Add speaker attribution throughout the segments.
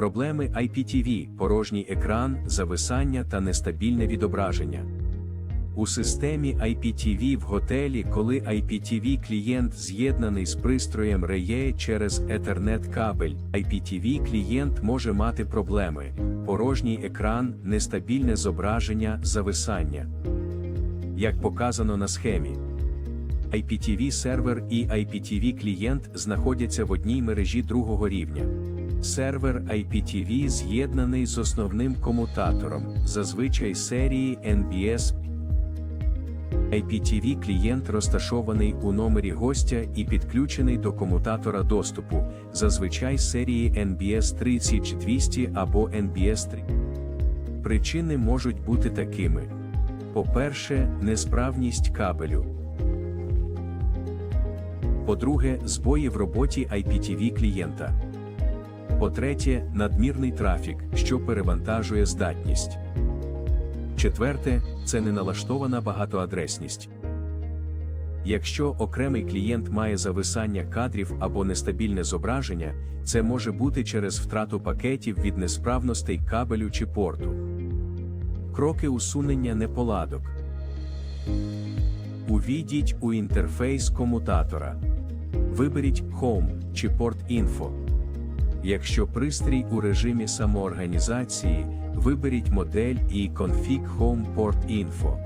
Speaker 1: Проблеми IPTV, порожній екран, зависання та нестабільне відображення. У системі IPTV в готелі, коли IPTV клієнт з'єднаний з пристроєм REE через Ethernet кабель, IPTV клієнт може мати проблеми: порожній екран, нестабільне зображення, зависання. Як показано на схемі. IPTV сервер і IPTV клієнт знаходяться в одній мережі другого рівня. Сервер IPTV з'єднаний з основним комутатором, зазвичай серії NBS. IPTV клієнт розташований у номері гостя і підключений до комутатора доступу, зазвичай серії NBS 3200 або NBS 3. Причини можуть бути такими: по-перше, несправність кабелю. По-друге, збої в роботі IPTV клієнта. По-третє, надмірний трафік, що перевантажує здатність. Четверте, це неналаштована багатоадресність. Якщо окремий клієнт має зависання кадрів або нестабільне зображення, це може бути через втрату пакетів від несправностей кабелю чи порту. Кроки усунення неполадок. Увійдіть у інтерфейс комутатора. Виберіть Home чи Port Info. Якщо пристрій у режимі самоорганізації, виберіть модель і Config Home Port Info.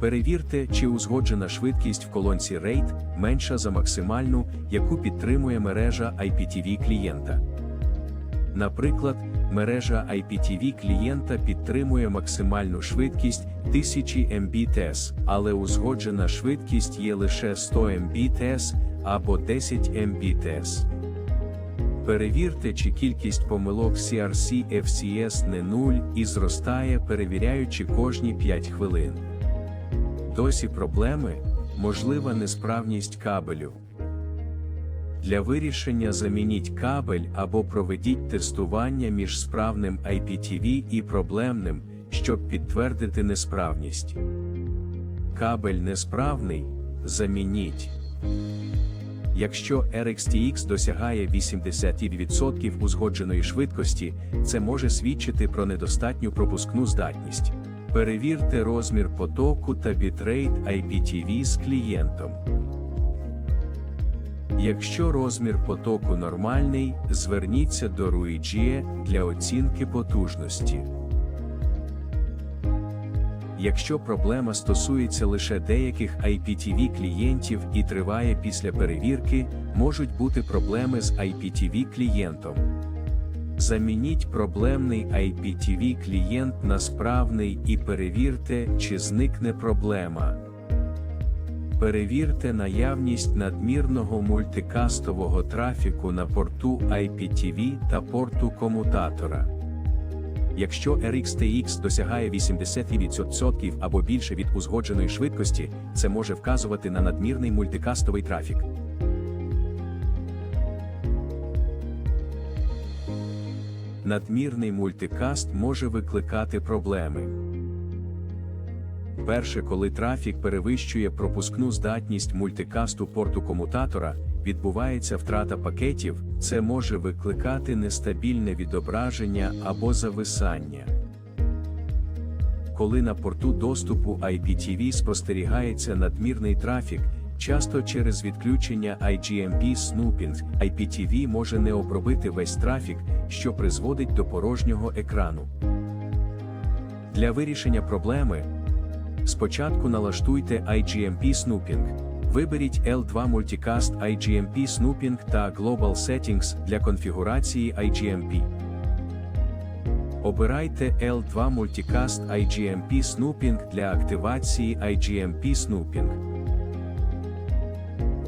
Speaker 1: Перевірте, чи узгоджена швидкість в колонці RAID менша за максимальну, яку підтримує мережа IPTV клієнта. Наприклад, мережа IPTV клієнта підтримує максимальну швидкість 1000 Mbps, але узгоджена швидкість є лише 100 Mbps або 10 Mbps. Перевірте, чи кількість помилок CRC FCS не 0 і зростає, перевіряючи кожні 5 хвилин. Досі проблеми можлива несправність кабелю. Для вирішення замініть кабель або проведіть тестування між справним IPTV і проблемним, щоб підтвердити несправність. Кабель несправний замініть. Якщо RxTX досягає 80% узгодженої швидкості, це може свідчити про недостатню пропускну здатність. Перевірте розмір потоку та бітрейт IPTV з клієнтом. Якщо розмір потоку нормальний, зверніться до RUIGE для оцінки потужності. Якщо проблема стосується лише деяких IPTV клієнтів і триває після перевірки, можуть бути проблеми з IPTV клієнтом. Замініть проблемний IPTV клієнт на справний і перевірте, чи зникне проблема. Перевірте наявність надмірного мультикастового трафіку на порту IPTV та порту комутатора. Якщо RxTX досягає 80% або більше від узгодженої швидкості, це може вказувати на надмірний мультикастовий трафік. Надмірний мультикаст може викликати проблеми. Перше, коли трафік перевищує пропускну здатність мультикасту порту комутатора, відбувається втрата пакетів, це може викликати нестабільне відображення або зависання. Коли на порту доступу IPTV спостерігається надмірний трафік, часто через відключення IGMP snooping, IPTV може не обробити весь трафік, що призводить до порожнього екрану. Для вирішення проблеми Спочатку налаштуйте IGMP Snooping. Виберіть L2 Multicast IGMP Snooping та Global Settings для конфігурації IGMP. Обирайте L2 Multicast IGMP Snooping для активації IGMP Snooping.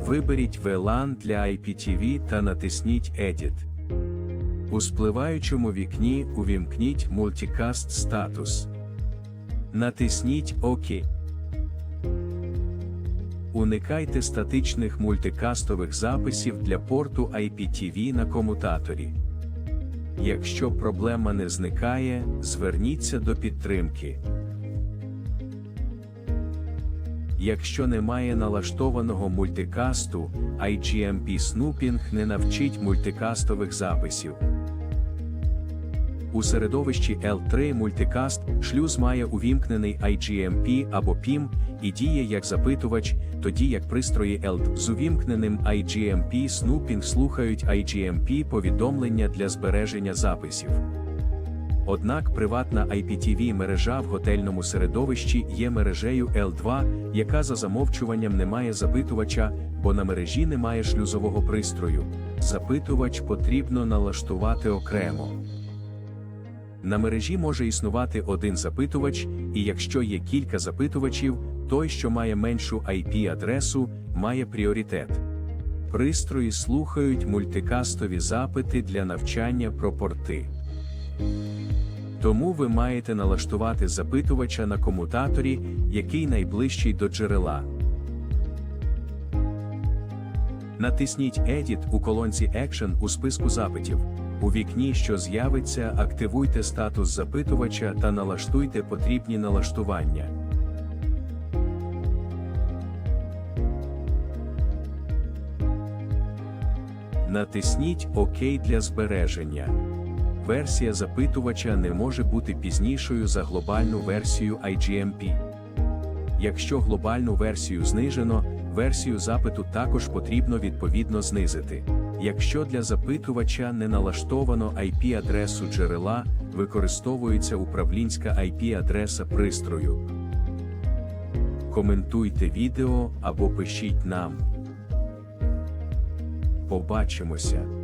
Speaker 1: Виберіть VLAN для IPTV та натисніть Edit. У спливаючому вікні увімкніть Multicast Status. Натисніть ОК. Уникайте статичних мультикастових записів для порту IPTV на комутаторі. Якщо проблема не зникає, зверніться до підтримки. Якщо немає налаштованого мультикасту, IGMP Snooping не навчить мультикастових записів. У середовищі L3 мультикаст шлюз має увімкнений IGMP або PIM і діє як запитувач, тоді як пристрої L з увімкненим IGMP снупінг слухають IGMP повідомлення для збереження записів. Однак приватна IPTV мережа в готельному середовищі є мережею L2, яка за замовчуванням не має запитувача, бо на мережі немає шлюзового пристрою. Запитувач потрібно налаштувати окремо. На мережі може існувати один запитувач, і якщо є кілька запитувачів, той, що має меншу IP-адресу, має пріоритет. Пристрої слухають мультикастові запити для навчання про порти. Тому ви маєте налаштувати запитувача на комутаторі, який найближчий до джерела. Натисніть Edit у колонці Action у списку запитів. У вікні, що з'явиться, активуйте статус запитувача та налаштуйте потрібні налаштування. Натисніть ОК для збереження. Версія запитувача не може бути пізнішою за глобальну версію IGMP. Якщо глобальну версію знижено, версію запиту також потрібно відповідно знизити. Якщо для запитувача не налаштовано IP-адресу джерела, використовується управлінська IP-адреса пристрою. Коментуйте відео або пишіть нам. Побачимося.